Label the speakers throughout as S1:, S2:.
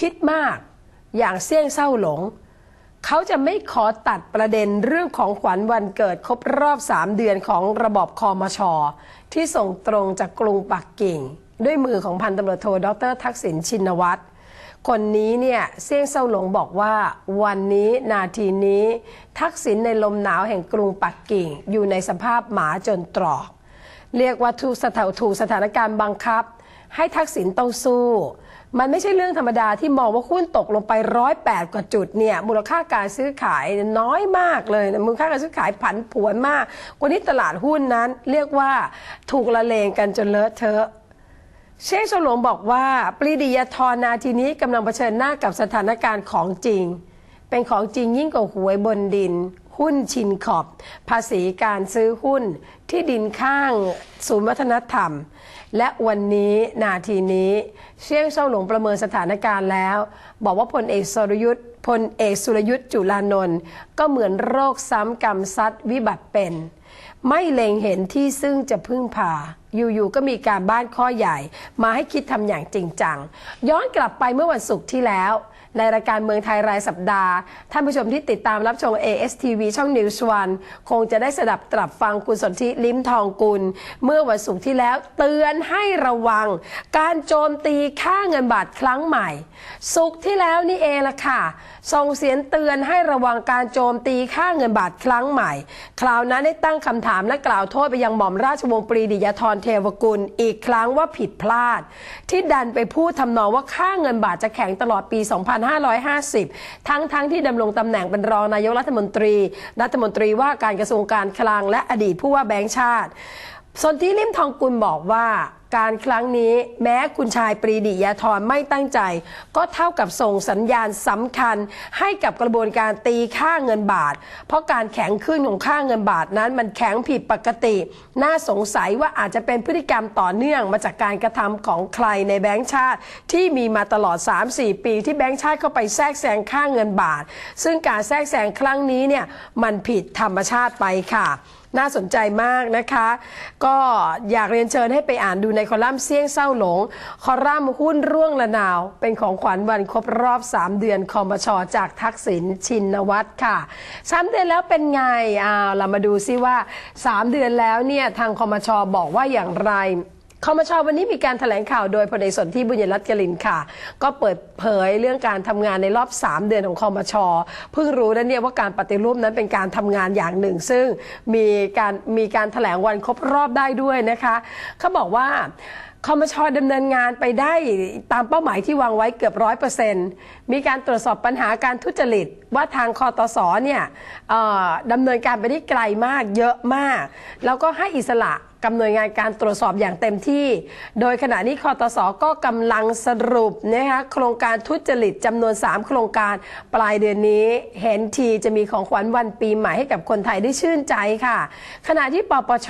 S1: คิดมากอย่างเสี่ยงเศร้าหลง เขาจะไม่ขอตัดประเด็นเรื่องของขวัญวันเกิดครบรอบ 3 เดือนของระบอบคอมชอที่ส่งตรงจากกรุงปักกิ่ง ด้วยมือของพันตำรวจโทดรทักษิณชินวัตรคนนี้เนี่ยเสี่ยงเศร้าหลงบอกว่า วันนี้นาทีนี้ ทักษิณในลมหนาวแห่งกรุงปักกิ่ง อยู่ในสภาพหมาจนตรอก เรียกว่าถูกสถานถูกสถานการณ์บังคับ ให้ทักษิณต้องสู้ มันไม่ใช่เรื่องธรรมดาที่มองว่าหุ้นตกลงไปร้อยแปดกว่าจุดเนี่ยมูลค่าการซื้อขายน้อยมากเลยมูลค่าการซื้อขายผันผวนมากวันนี้ตลาดหุ้นนั้น เรียกว่าถูกละเลงกันจนเลอะเทอะเชษฐ์ฉลงบอกว่าปรีดียทรนาทีนี้กำลังเผชิญหน้ากับสถานการณ์ของจริง เป็นของจริงยิ่งกว่าหวยบนดิน หุ้นชินขอบ ภาษีการซื้อหุ้นที่ดินข้างศูนย์วัฒนธรรม และวันนี้นาทีนี้เชี่ยงเช่าหลงประเมินสถานการณ์แล้ว บอกว่าพลเอกสรยุทธ์พลเอกสุรยุทธ์จุลานนท์ก็เหมือนโรคซ้ำกรรมซัดวิบัติเป็น ไม่เล็งเห็นที่ซึ่งจะพึ่งพาอยู่ๆก็มีการบ้านข้อใหญ่ มาให้คิดทำอย่างจริงจัง ย้อนกลับไปเมื่อวันศุกร์ที่แล้ว ในรายการเมืองไทยรายสัปดาห์ ท่านผู้ชมที่ติดตามรับชม ASTV ช่อง News วันคงจะได้สดับตรับฟังคุณสนธิลิ้มทองกุล เมื่อวันศุกร์ที่แล้วเตือนให้ระวัง การโจมตีค่าเงินบาทครั้งใหม่ ศุกร์ที่แล้วนี่เองละค่ะส่งเสียงเตือนให้ระวังการโจมตีค่าเงินบาทครั้งใหม่ คราวนั้นได้ตั้งคำถามและกล่าวโทษไปยังหม่อมราชวงศ์ปรีดียธรเทวกุลอีกครั้งว่าผิดพลาด ที่ดันไปพูดทำนองว่าค่าเงินบาทจะแข็งตลอดปี 2 2550 ทั้งทั้งที่ดำรงตำแหน่งเป็นรองนายกรัฐมนตรี รัฐมนตรีว่าการกระทรวงการคลังและอดีตผู้ว่าแบงค์ชาติสนที่ลิมทองกุลบอกว่า การครั้งนี้แม้คุณชายปรีดียาธรไม่ตั้งใจ ก็เท่ากับส่งสัญญาณสำคัญให้กับกระบวนการตีค่าเงินบาท เพราะการแข็งขึ้นของค่าเงินบาทนั้นมันแข็งผิดปกติ น่าสงสัยว่าอาจจะเป็นพฤติกรรมต่อเนื่องมาจากการกระทำของใครในแบงก์ชาติ ที่มีมาตลอด 3-4 ปี ที่แบงก์ชาติเข้าไปแทรกแซงค่าเงินบาท ซึ่งการแทรกแซงครั้งนี้เนี่ยมันผิดธรรมชาติไปค่ะ น่าสนใจมากนะคะ ก็อยากเรียนเชิญให้ไปอ่านดูในคอลัมน์เสี่ยงเศร้าหลง คอลัมน์หุ้นร่วงละนาว เป็นของขวัญวันครบรอบ 3 เดือนคอมชจากทักษิณชินวัตรค่ะสามเดือนแล้วเป็นไงอ้าเรามาดูซิว่า 3 เดือนแล้วเนี่ยทางคอมชบอกว่าอย่างไร คอมชวันนี้มีการถแถลงข่าวโดยพลเอกสนธิบุญยรัตน์กลินค่ะ ก็เปิดเผยเรื่องการทำงานในรอบ 3 เดือนของคอมชเพิ่งรู้นะเนี่ยว่าการปฏิรูปนั้นเป็นการทำงานอย่างหนึ่ง ซึ่งมีการมีการถแถลงวันครบรอบได้ด้วยนะคะเขาบอกว่าคอมชดำเนินงานไปได้ตามเป้าหมายที่วางไว้เกือบร้อยเปอร์เซ็นต์มีการตรวจสอบปัญหาการทุจริต ว่าทางคอตสเนี่ยดำเนินการไปได้ไกลมากเยอะมาก แล้วก็ให้อิสระ กำหนวยงานการตรวจสอบอย่างเต็มที่ โดยขณะนี้คอตสก็กำลังสรุปนะคะโครงการทุจริตจำนวน 3 โครงการ ปลายเดือนนี้เห็นทีจะมีของขวัญวันปีใหม่ให้กับคนไทยได้ชื่นใจค่ะ ขณะที่ปปช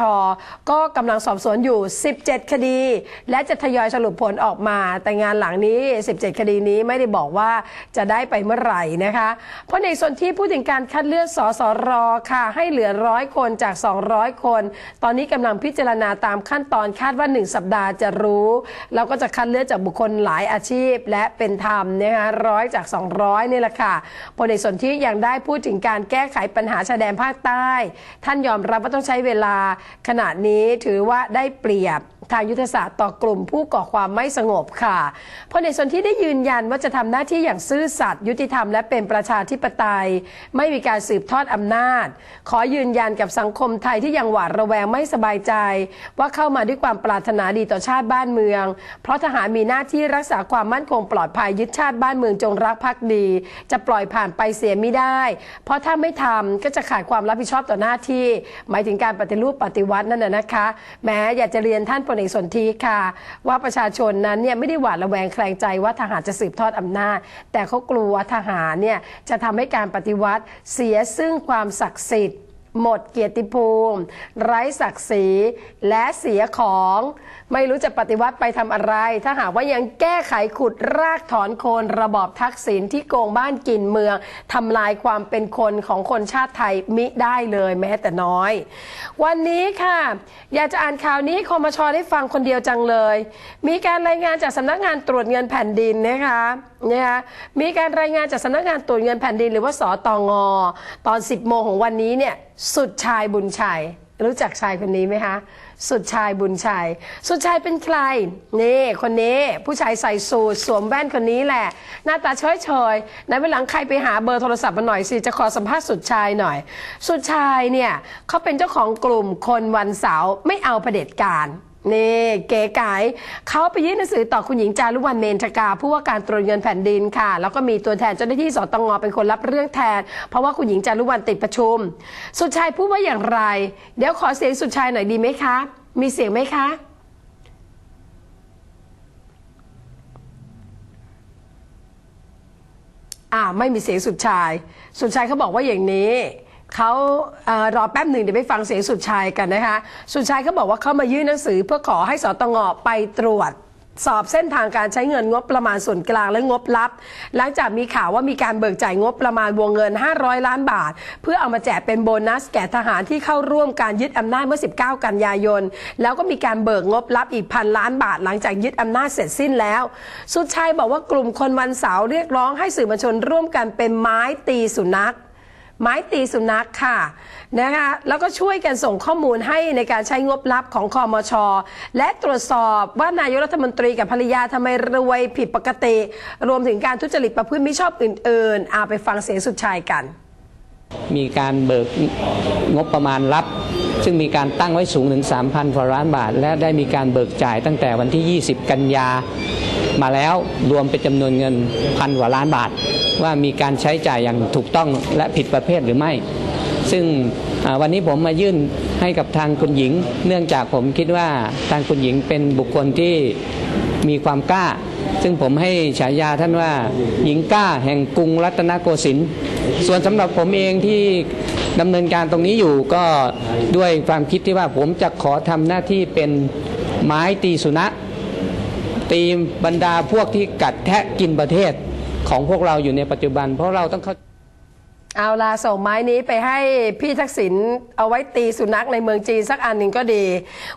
S1: ก็กำลังสอบสวนอยู่ 17 คดี และจะทยอยสรุปผลออกมา แต่งานหลังนี้ 17 คดีนี้ไม่ได้บอกว่าจะได้ไปเมื่อไหร่นะคะเพราะในส่วนที่พูดถึงการคัดเลือกสสรค่ะ ให้เหลือร้อยคนจาก 200 คน ตอนนี้กำลังพิจารณาตามขั้นตอนคาดว่า 1 สัปดาห์จะรู้แล้วก็จะคัดเลือกจากบุคคลหลายอาชีพ และเป็นธรรมนะคะร้อยจาก 200นี่แหละค่ะพลเอกสนธิยังได้พูดถึงการแก้ไขปัญหาชายแดนภาคใต้ ท่านยอมรับว่าต้องใช้เวลาขณะนี้ถือว่าได้เปรียบทางยุทธศาสตร์ต่อกลุ่มผู้ก่อความไม่สงบค่ะพลเอกสนธิได้ยืนยันว่าจะทำหน้าที่อย่างซื่อสัตย์ยุติธรรมและเป็นประชาธิปไตย ไม่มีการสืบทอดอำนาจ ขอยืนยันกับสังคมไทยที่ยังหวาดระแวงไม่สบายใจว่าเข้ามาด้วยความปรารถนาดีต่อชาติบ้านเมือง เพราะทหารมีหน้าที่รักษาความมั่นคงปลอดภัยยึดชาติบ้านเมืองจงรักภักดี จะปล่อยผ่านไปเสียไม่ได้ เพราะถ้าไม่ทำก็จะขาดความรับผิดชอบต่อหน้าที่ หมายถึงการปฏิรูปปฏิวัตินั่นนะนะคะแม้อยากจะเรียนท่านพลเอกสนธิค่ะ ว่าประชาชนนั้นเนี่ยไม่ได้หวาดระแวงแคลงใจว่าทหารจะสืบทอดอำนาจ แต่เขากลัวทหารเนี่ยจะทำให้การปฏิวัติเสียซึ่งความศักดิ์สิทธิ์ หมดเกียรติภูมิ ไร้ศักดิ์ศรีและเสียของ ไม่รู้จะปฏิวัติไปทำอะไร ถ้าหากว่ายังแก้ไขขุดรากถอนโคนระบอบทักษิณที่โกงบ้านกินเมืองทำลายความเป็นคนของคนชาติไทยมิได้เลยแม้แต่น้อย วันนี้ค่ะ อยากจะอ่านข่าวนี้คมชได้ฟังคนเดียวจังเลย มีการรายงานจากสำนักงานตรวจเงินแผ่นดินนะคะนะคะมีการรายงานจากสำนักงานตรวจเงินแผ่นดิน หรือว่าสตงตอน 10โมงของวันนี้เนี่ย สุดชายบุญชัย รู้จักชายคนนี้ไหมคะ สุดชายบุญชัย สุดชายเป็นใคร นี่คนนี้ผู้ชายใส่สูทสวมแว่นคนนี้แหละ หน้าตาเฉยเฉยในเวลาใครไปหาเบอร์โทรศัพท์มาหน่อยสิ จะขอสัมภาษณ์สุดชายหน่อย สุดชายเนี่ยเขาเป็นเจ้าของกลุ่มคนวันเสาร์ไม่เอาเผด็จการ นี่เก๋ไก๋เขาไปยื่นหนังสือต่อคุณหญิงจารุวรรณเมนทกาผู้ว่าการตรวจเงินแผ่นดินค่ะ แล้วก็มีตัวแทนเจ้าหน้าที่สตงเป็นคนรับเรื่องแทน เพราะว่าคุณหญิงจารุวรรณติดประชุม สุดชายพูดว่าอย่างไร เดี๋ยวขอเสียงสุดชายหน่อยดีไหมคะ มีเสียงไหมคะ อ่าไม่มีเสียงสุดชาย สุดชายเขาบอกว่าอย่างนี้ เขาเออรอแป๊บหนึ่งเดี๋ยวไปฟังเสียงสุดชายกันนะคะ สุดชายเขาบอกว่าเขามายื่นหนังสือเพื่อขอให้สตงไปตรวจ สอบเส้นทางการใช้เงินงบประมาณส่วนกลางและงบลับ หลังจากมีข่าวว่ามีการเบิกจ่ายงบประมาณวงเงิน 500 ล้านบาท เพื่อเอามาแจกเป็นโบนัสแก่ทหารที่เข้าร่วมการยึดอำนาจเมื่อ 19 กันยายน แล้วก็มีการเบิกงบลับอีกพันล้านบาท หลังจากยึดอำนาจเสร็จสิ้นแล้ว สุดชัยบอกว่ากลุ่มคนวันเสาร์เรียกร้องให้สื่อมวลชนร่วมกันเป็นไม้ตีสุนัข ไม้ตีสุนัขค่ะนะคะแล้วก็ช่วยกันส่งข้อมูลให้ในการใช้งบลับของคอมช และตรวจสอบว่านายกรัฐมนตรีกับภรรยาทำไมรวยผิดปกติ รวมถึงการทุจริตประพฤติมิชอบอื่นๆเอาไปฟังเสียงสุดชายกัน
S2: มีการเบิกงบประมาณรับ ซึ่งมีการตั้งไว้สูงถึง 3,000กว่าล้านบาท และได้มีการเบิกจ่ายตั้งแต่วันที่ 20 กันยามาแล้วรวมเป็นจำนวนเงินพันกว่าล้านบาท ว่ามีการใช้จ่ายอย่างถูกต้องและผิดประเภทหรือไม่ ซึ่งวันนี้ผมมายื่นให้กับทางคุณหญิง เนื่องจากผมคิดว่าทางคุณหญิงเป็นบุคคลที่มีความกล้า ซึ่งผมให้ฉายาท่านว่าหญิงกล้าแห่งกรุงรัตนโกสินทร์ส่วนสำหรับผมเองที่ดำเนินการตรงนี้อยู่ก็ด้วยความคิดที่ว่าผมจะขอทำหน้าที่เป็นไม้ตีสุนัขตีบรรดาพวกที่กัดแทะกินประเทศ ของพวกเราอยู่ในปัจจุบัน เพราะเราต้องเข้า
S1: เอาละส่งไม้นี้ไปให้พี่ทักษิณเอาไว้ตีสุนัขในเมืองจีนสักอันหนึ่งก็ดี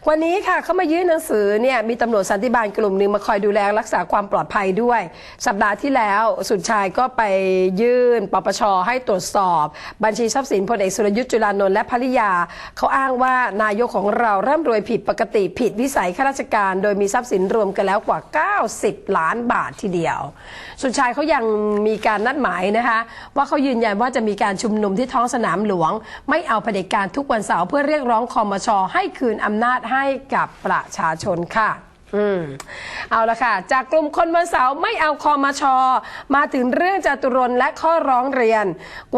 S1: วันนี้ค่ะเขามายื่นหนังสือเนี่ยมีตำรวจสันติบาลกลุ่มหนึ่งมาคอยดูแลรักษาความปลอดภัยด้วย สัปดาห์ที่แล้วสุดชายก็ไปยื่นปปชให้ตรวจสอบ บัญชีทรัพย์สินพลเอกสุรยุทธ์จุลานนท์และภริยา เขาอ้างว่านายกของเราเริ่มรวยผิดปกติผิดวิสัยข้าราชการ โดยมีทรัพย์สินรวมกันแล้วกว่า 90 ล้านบาททีเดียว สุดชายเขายังมีการนัดหมายนะคะว่าเขายืนยันว่าจะมีีการชุมนุมที่ท้องสนามหลวง ไม่เอาเผด็จการทุกวันเสาร์เพื่อเรียกร้องคอมชให้คืนอำนาจให้กับประชาชนค่ะ อืมเอาละค่ะ จากกลุ่มคนวันเสาร์ไม่เอาคอมาชอ มาถึงเรื่องจาตุรนและข้อร้องเรียน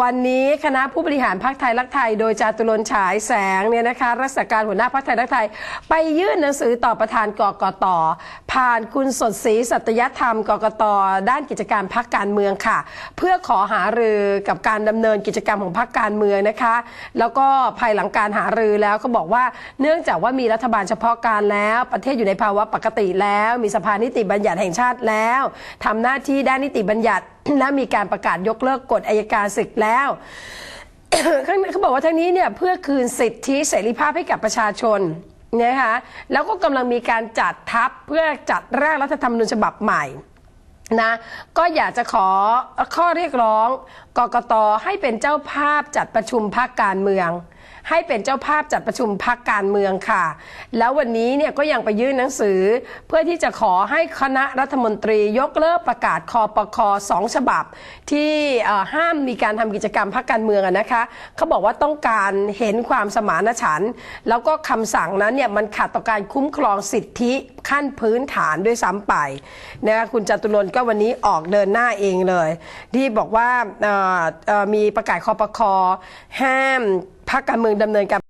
S1: วันนี้คณะผู้บริหารพรรคไทยรักไทย โดยจาตุรนฉายแสงเนี่ยนะคะรักษาการหัวหน้าพรรคไทยรักไทย ไปยื่นหนังสือต่อประธานกกตผ่านคุณสดศรีสัตยธรรมกกตด้านกิจการพรรคการเมืองค่ะ เพื่อขอหารือกับการดำเนินกิจกรรมของพรรคการเมืองนะคะ แล้วก็ภายหลังการหารือแล้วก็บอกว่าเนื่องจากว่ามีรัฐบาลเฉพาะการแล้วประเทศอยู่ในภาวะปกกติแล้ว มีสภานิติบัญญัติแห่งชาติแล้วทำหน้าที่ด้านนิติบัญญัติและมีการประกาศยกเลิกกฎอายการศึกแล้วเขาบอกว่าทั้งนี้เนี่ยเพื่อคืนสิทธิเสรีภาพให้กับประชาชนนะคะแล้วก็กำลังมีการจัดทัพเพื่อจัดร่างรัฐธรรมนูญฉบับใหม่นะก็อยากจะขอข้อเรียกร้องกกตให้เป็นเจ้าภาพจัดประชุมพักการเมือง ให้เป็นเจ้าภาพจัดประชุมพักการเมืองค่ะ แล้ววันนี้เนี่ยก็ยังไปยื่นหนังสือ เพื่อที่จะขอให้คณะรัฐมนตรียกเลิกประกาศคอปคอสองฉบับ ที่ห้ามมีการทำกิจกรรมพักการเมืองนะคะเขาบอกว่าต้องการเห็นความสมานฉันท์แล้วก็คำสั่งนั้นเนี่ยมันขัดต่อการคุ้มครองสิทธิขั้นพื้นฐานด้วยซ้ำไปนะคะคุณจตุรนก็วันนี้ออกเดินหน้าเองเลย ที่บอกว่ามีประกาศคอปคอห้าม พักการเมืองดำเนินการ